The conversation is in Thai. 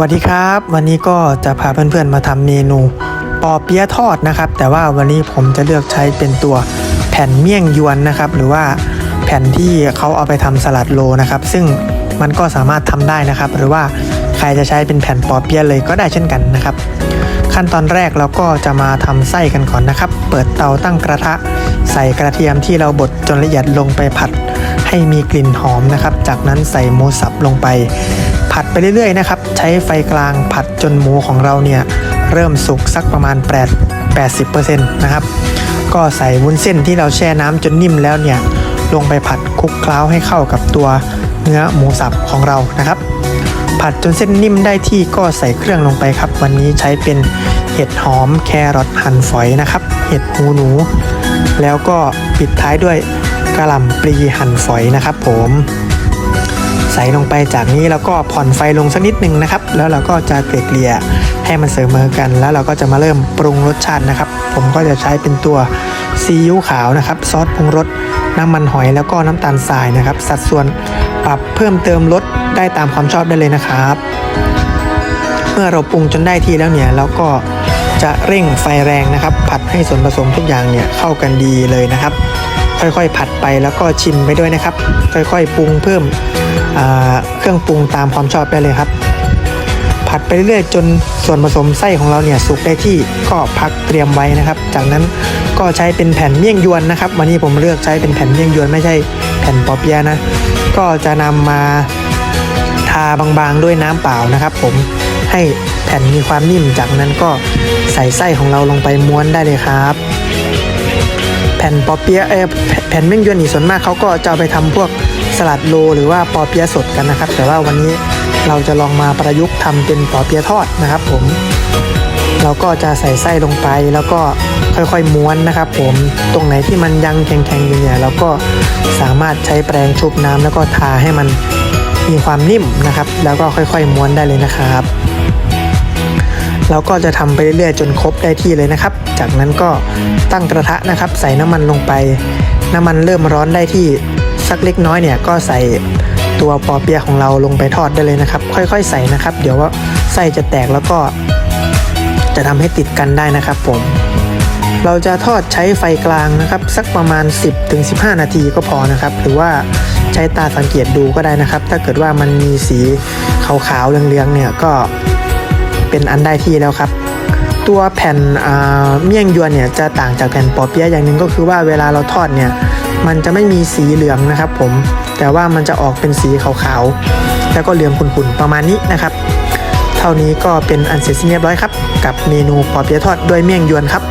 วัสดีครับ วันนี้ก็จะพาเพื่อนๆมาทำเมนูปอเปี๊ยะทอดนะครับ แต่ว่าวันนี้ผมจะเลือกใช้เป็นตัวแผ่นเมี่ยงยวนนะครับ หรือว่าแผ่นที่เขาเอาไปทำสลัดโลนะครับ ซึ่งมันก็สามารถทำได้นะครับ หรือว่าใครจะใช้เป็นแผ่นปอเปี๊ยะเลยก็ได้เช่นกันนะครับ ขั้นตอนแรกเราก็จะมาทำไส้กันก่อนนะครับ เปิดเตาตั้งกระทะ ใส่กระเทียมที่เราบดจนละเอียดลงไปผัด ให้มีกลิ่นหอมนะครับ จากนั้นใส่หมูสับลงไป ผัดไปเรื่อยๆนะครับ ใช้ไฟกลางผัดจนหมูของเราเนี่ยเริ่มสุกสักประมาณ 8 80%นะครับ ก็ใส่วุ้นเส้นที่เราแช่น้ำจนนิ่มแล้วเนี่ยลงไปผัดคลุกเคล้าให้เข้ากับตัวเนื้อหมูสับของเรานะครับ ผัดจนเส้นนิ่มได้ที่ก็ใส่เครื่องลงไปครับ วันนี้ใช้เป็นเห็ดหอมแครอทหั่นฝอยนะครับ เห็ดหูหนู แล้วก็ปิดท้ายด้วยกระหล่ำปลีหั่นฝอยนะครับผม ใส่ลงไปจากนี้แล้วก็ผ่อนไฟลงสักนิดหนึ่งนะครับ แล้วเราก็จะเกลี่ยให้มันเสมอกัน แล้วเราก็จะมาเริ่มปรุงรสชาตินะครับ ผมก็จะใช้เป็นตัวซีอิ๊วขาวนะครับซอสปรุงรสน้ำมันหอยแล้วก็น้ำตาลทรายนะครับ สัดส่วนปรับเพิ่มเติมรสได้ตามความชอบได้เลยนะครับ เมื่อเราปรุงจนได้ที่แล้วเนี่ยเราก็จะเร่งไฟแรงนะครับ ผัดให้ส่วนผสมทุกอย่างเนี่ยเข้ากันดีเลยนะครับ ค่อยๆ ผัดไปแล้วก็ชิมไปด้วยนะครับ ค่อยๆ ปรุงเพิ่ม เครื่องปรุงตามความชอบได้เลยครับ ผัดไปเรื่อยๆจนส่วนผสมไส้ของเราเนี่ยสุกได้ที่ก็พักเตรียมไว้นะครับ จากนั้นก็ใช้เป็นแผ่นเมี่ยงยวนนะครับ วันนี้ผมเลือกใช้เป็นแผ่นเมี่ยงยวนไม่ใช่แผ่นปอเปียะนะ ก็จะนำมาทาบางๆด้วยน้ำเปล่านะครับ ผมให้แผ่นมีความนิ่มจากนั้นก็ใส่ไส้ของเราลงไปม้วนได้เลยครับ แผ่นปอเปี๊ยะเอแผ่นเมี่ยงยวนนี่ส่วนมากเขาก็จะเอาไปทำพวก สลัดโลหรือว่าปอเปี๊ยะสดกันนะครับ แต่ว่าวันนี้เราจะลองมาประยุกต์ทำเป็นปอเปี๊ยะทอดนะครับ ผม เราก็จะใส่ไส้ลงไปแล้วก็ค่อยๆม้วนนะครับ ผมตรงไหนที่มันยังแข็งๆอยู่เนี่ยเราก็สามารถใช้แปรงชุบน้ำแล้วก็ทาให้มันมีความนิ่มนะครับ แล้วก็ค่อยๆม้วนได้เลยนะครับเราก็จะทำไปเรื่อยๆจนครบได้ที่เลยนะครับ จากนั้นก็ตั้งกระทะนะครับ ใส่น้ำมันลงไป น้ำมันเริ่มร้อนได้ที่ สักเล็กน้อยเนี่ยก็ใส่ตัวปอเปียะของเราลงไปทอดได้เลยนะครับ ค่อยๆ ใส่นะครับ เดี๋ยวว่าไส้จะแตกแล้วก็ จะทำให้ติดกันได้นะครับผม เราจะทอดใช้ไฟกลางนะครับ สักประมาณ 10-15 นาทีก็พอนะครับ หรือว่าใช้ตาสังเกตดูก็ได้นะครับ ถ้าเกิดว่ามันมีสีขาวๆเหลืองๆเนี่ยก็เป็นอันได้ที่แล้วครับ ตัวแผ่นเมี่ยงยวนเนี่ยจะต่างจากแผ่นปอเปี๊ยะอย่างหนึ่งก็คือว่าเวลาเราทอดเนี่ยมันจะไม่มีสีเหลืองนะครับผมแต่ว่ามันจะออกเป็นสีขาวๆ แล้วก็เหลืองขุ่นๆ ประมาณนี้นะครับ เท่านี้ก็เป็นอันเสร็จสิ้นเรียบร้อยครับ กับเมนูปอเปี๊ยะทอดด้วยเมี่ยงยวนครับ